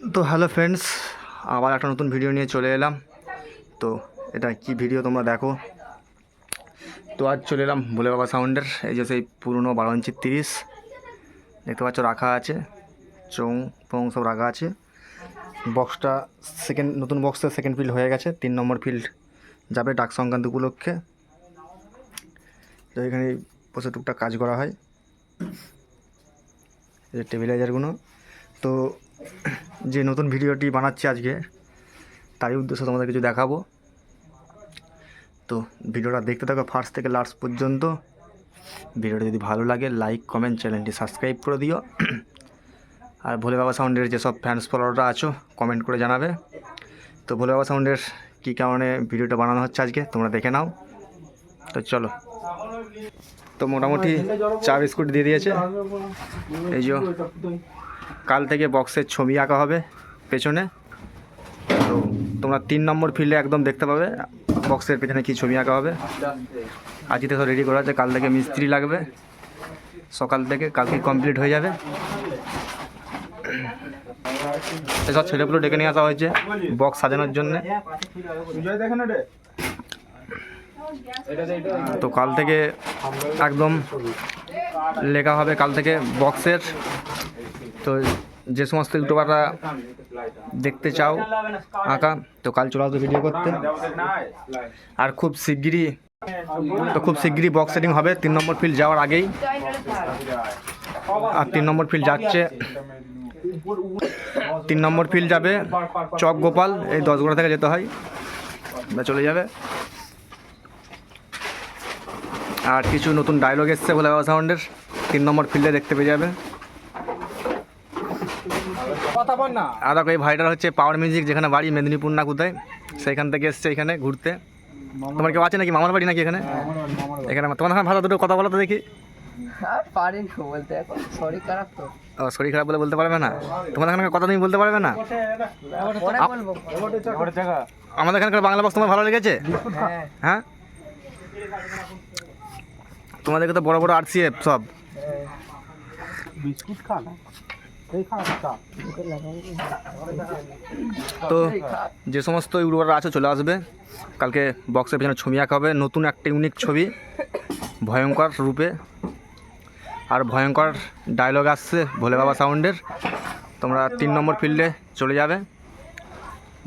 তো hello friends, আবার একটা নতুন ভিডিও নিয়ে চলে এলাম। তো এটা কি ভিডিও তোমরা দেখো? তো আজ চলে এলাম ভোলে বাবা সাউন্ডের, এই যে সেই পুরনো বারো ইঞ্চির তিরিশ। দেখতে পাচ্ছ রাখা আছে, চৌ ফং সব রাখা আছে। বক্সটা সেকেন্ড নতুন বক্সটা সেকেন্ড ফিল্ড হয়ে গেছে, তিন নম্বর ফিল্ড যাবে ডাক সংক্রান্ত উপলক্ষে। তো এখানে বসে টুকটাক কাজ করা হয়। এই যে টেবিলাইজারগুলো তো যে নতুন ভিডিওটি বানাচ্ছি আজকে, তারই উদ্দেশ্যে তোমাদের কিছু দেখাবো। তো ভিডিওটা দেখতে থাকো ফার্স্ট থেকে লাস্ট পর্যন্ত। ভিডিওটা যদি ভালো লাগে, লাইক, কমেন্ট, চ্যানেলটি সাবস্ক্রাইব করে দিও। আর ভোলে বাবা সাউন্ডের যেসব ফ্যান্স ফলোয়াররা আছো কমেন্ট করে জানাবে। তো ভোলে বাবা সাউন্ডের কী কারণে ভিডিওটা বানানো হচ্ছে আজকে, তোমরা দেখে নাও। তো চলো। তো মোটামুটি চা বিস্কুট দিয়ে দিয়েছে। এই যে কাল থেকে বক্সের ছবি আঁকা হবে পেছনে। তো তোমরা তিন নম্বর ফিল্ডে একদম দেখতে পাবে বক্সের পেছনে কী ছবি আঁকা হবে। আজকে তো রেডি করা আছে, কাল থেকে মিস্ত্রি লাগবে। সকাল থেকে কালকে কমপ্লিট হয়ে যাবে। এসব ছেলেগুলো ডেকে নিয়ে আসা হয়েছে বক্স সাজানোর জন্য। তো কাল থেকে একদম লেখা হবে, কাল থেকে বক্সের তো যে সমস্ত ইউটিউবাররা দেখতে চাও আঁকা, তো কাল চলে আসবে ভিডিও করতে। আর খুব শিগগিরই, তো খুব শিগগিরই বক্স সেটিং হবে। তিন নম্বর ফিল্ড যাওয়ার আগেই। আর তিন নম্বর ফিল্ড যাচ্ছে। তিন নম্বর ফিল্ড যাবে চক গোপাল, এই দশগোড়া থেকে যেতে হয়। চলে যাবে। আর কিছু নতুন ডায়লগ এসছে বলে সাউন্ডের তিন নম্বর ফিল্ডে দেখতে পেয়ে যাবে। কথা বল না। আর দেখো এই ভাইটার হচ্ছে পাওয়ার মিউজিক যেখানে বাড়ি মেদিনীপুর না কোথায় সেইখান থেকে এসছে এখানে ঘুরতে। তোমার কেউ আছে নাকি? মামার বাড়ি নাকি এখানে? এখানে তোমার এখানে ভালো দুটো কথা বলো তো দেখি। আর বলতে এখন শরীর খারাপ তো। ও শরীর খারাপ বলে বলতে পারবে না? তোমার এখানে কথা তুমি বলতে পারবে না? আমাদের এখানকার বাংলা বক্স তোমার ভালো লেগেছে? হ্যাঁ। হ্যাঁ? তোমাদেরকে তো বড় বড় আরসিএফ সব। বিস্কুট খা না। এই খা চা তো যে সমস্ত ইউটিউবাররা আছে চলে আসবে। কালকে বক্সের পেছনে ছবি আঁকা হবে। নতুন একটা ইউনিক ছবি ভয়ঙ্কর রূপে। আর ভয়ঙ্কর ডায়লগ আসছে ভোলে বাবা সাউন্ডের তোমরা তিন নম্বর ফিল্ডে চলে যাবে।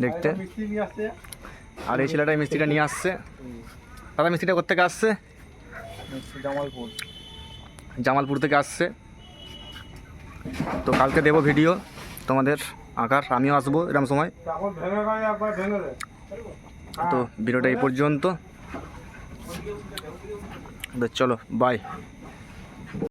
দেখতে। আর এই ছেলেটা মিস্ত্রিটা নিয়ে আসছে। দাদা মিস্ত্রিটা কোথেকে আসছে? জামালপুর। জামালপুর থেকে আসছে। তো কালকে দেবো ভিডিও তোমাদের আঁকার, আমিও আসব এরকম সময়। তো ভিডিওটা এই পর্যন্ত। চলো বাই